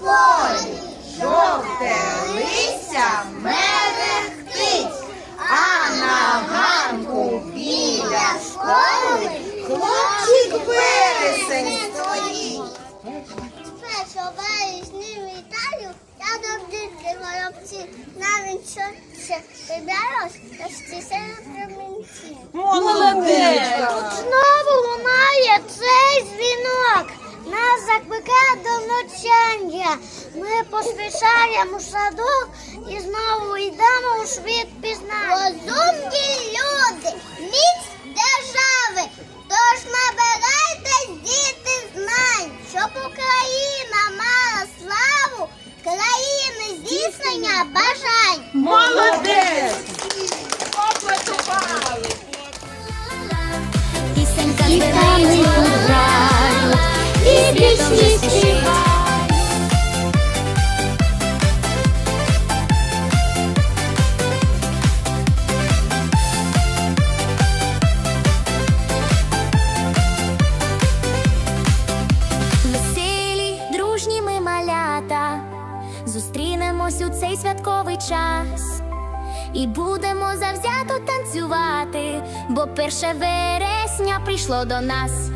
полі жовте листя мерехтить, а на ганку біля школи хлопчик пересень стоїть. Першоваю з ним вітаю, я добрий горобці, навіть що ще вибиралось, та ще сильно промінці. Молодець! Поспішаємо в садок і знову йдемо у світ пізнання. Розумні люди, міць держави. Тож набирайтесь, діти, знань, щоб Україна мала славу, країни здійснення бажань. Молодець! Зустрінемось у цей святковий час. І будемо завзято танцювати, бо перше вересня прийшло до нас.